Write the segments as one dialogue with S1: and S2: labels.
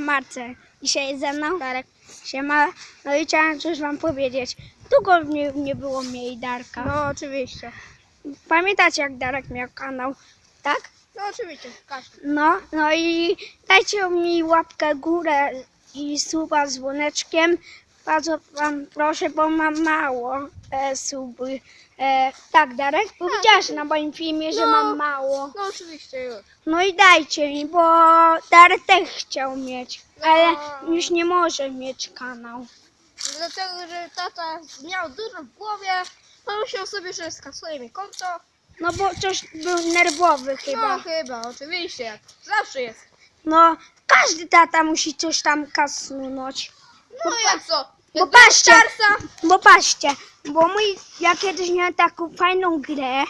S1: Marce. Dzisiaj jest ze mną Darek. Siema. No i chciałem coś wam powiedzieć. Długo nie, nie było mnie i Darka.
S2: No oczywiście.
S1: Pamiętacie jak Darek miał kanał? Tak?
S2: No oczywiście, każdy.
S1: No, no i dajcie mi łapkę górę i suba z dzwoneczkiem. Bardzo wam proszę, bo mam mało e, suby. E, tak, Darek? Powiedziałaś na moim filmie, że
S2: No.
S1: mam mało.
S2: No oczywiście już.
S1: No i dajcie mi, bo Darek też chciał mieć, ale
S2: No.
S1: już nie może mieć kanał.
S2: Dlatego, że tata miał dużo w głowie, pomyślał sobie, że skasuje mi konto.
S1: No bo coś był nerwowy chyba.
S2: No chyba, oczywiście, jak zawsze jest.
S1: No, każdy tata musi coś tam kasunąć.
S2: No jak co?
S1: Bo patrzcie, bo patrzcie, bo mój, ja kiedyś miałem taką fajną grę.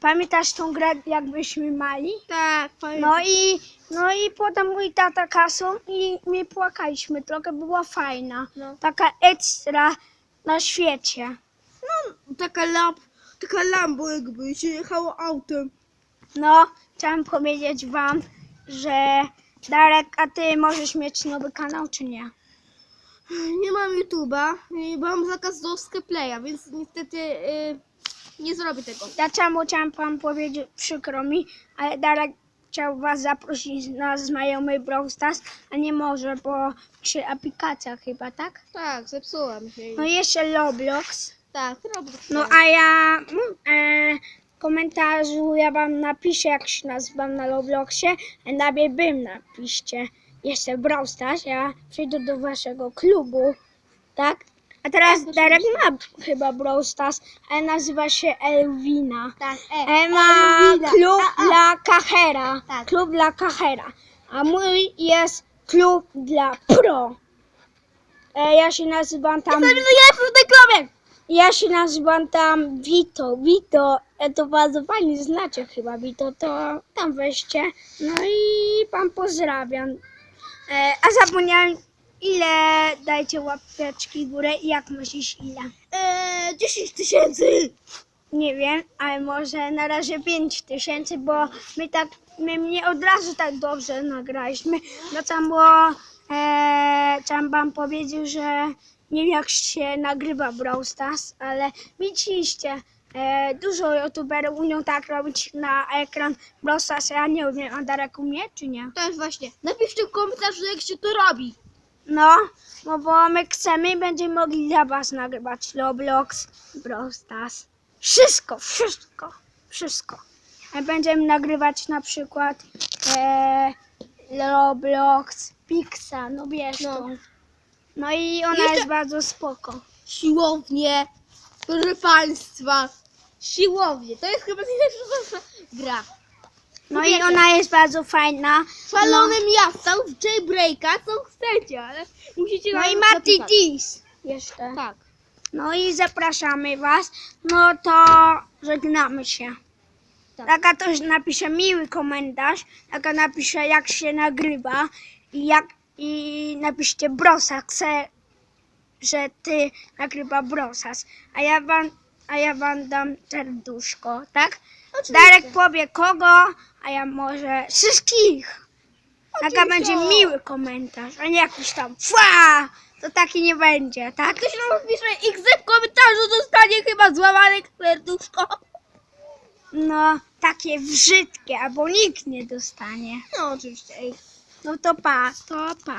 S1: Pamiętasz tą grę, jakbyśmy mali?
S2: Tak,
S1: No i, no i potem mój tata kasą i my płakaliśmy trochę, była fajna.
S2: No.
S1: Taka ekstra na świecie.
S2: no taka lamp, taka lambo jakby się jechało autem.
S1: No, chciałam powiedzieć wam, że Darek, a ty możesz mieć nowy kanał, czy nie?
S2: Nie mam YouTube'a, i mam zakaz do Skype'a, więc niestety y, nie zrobię tego.
S1: Dlaczego chciałam wam powiedzieć, przykro mi, ale Darek chciał was zaprosić na znajomy Brawl Stars, a nie może, bo przy aplikacjach chyba, tak?
S2: Tak, zepsuła mi się.
S1: No i jeszcze Roblox.
S2: tak, robię.
S1: No a ja mm, e, w komentarzu ja wam napiszę, jak się nazywam na Robloxie, a na bym napiszcie. Jeszcze Brawl Stars, ja przyjdę do waszego klubu, tak? A teraz
S2: Tak,
S1: Darek ma chyba Brawl Stars, ale nazywa się Elwina.
S2: Tak,
S1: E ma
S2: Elwina.
S1: klub
S2: A, a.
S1: dla Kachera.
S2: Tak.
S1: Klub dla Kachera. A mój jest klub dla Pro. E, ja się nazywam tam...
S2: jestem!
S1: Ja się nazywam tam Vito. Vito, e, to bardzo fajnie znacie chyba Vito, to tam weźcie. No i pan pozdrawiam. E, a zapomniałem, ile dajcie łapeczki w górę i jak myślisz ile?
S2: Eee, 10 tysięcy!
S1: Nie wiem, ale może na razie 5 tysięcy, bo my tak, my nie od razu tak dobrze nagraliśmy. No tam było, e, tam wam powiedział, że nie wiem jak się nagrywa Brawl Stars, ale widzieliście, e, dużo youtuberów umią tak robić na ekran Brawl Stars, ja nie wiem, a Darek umie czy nie?
S2: To jest właśnie. Napiszcie w komentarzu, jak się to robi.
S1: No, no bo my chcemy i będziemy mogli dla was nagrywać Roblox, Brawl Stars. Wszystko, wszystko, wszystko. A Będziemy nagrywać na przykład e, Roblox, Pixa, no wiesz
S2: No.
S1: to. No i ona
S2: Jeszcze-
S1: jest bardzo spoko.
S2: Siłownie, proszę państwa. Siłownie, to jest chyba najlepsza gra.
S1: No i
S2: Wiecie.
S1: ona jest bardzo fajna.
S2: Szalone miasta w jailbreaka, co chcecie, ale musicie
S1: No i. Dis jeszcze.
S2: Tak.
S1: No i zapraszamy was. No to żegnamy się.
S2: Tak.
S1: Taka też napisze miły komentarz, taka napisze jak się nagrywa i jak i napiszcie brosa, chcę, że ty nagrywa brosas, a ja wam, a ja wam dam serduszko, tak?
S2: Oczywiście.
S1: Darek powie kogo, a ja może wszystkich. Taka będzie miły komentarz, a nie jakiś tam fła, to taki nie będzie, tak?
S2: Ktoś nam pisze XZ w komentarzu, dostanie chyba złamane serduszko.
S1: No, takie brzydkie, albo nikt nie dostanie.
S2: No oczywiście.
S1: No to pa, to pa.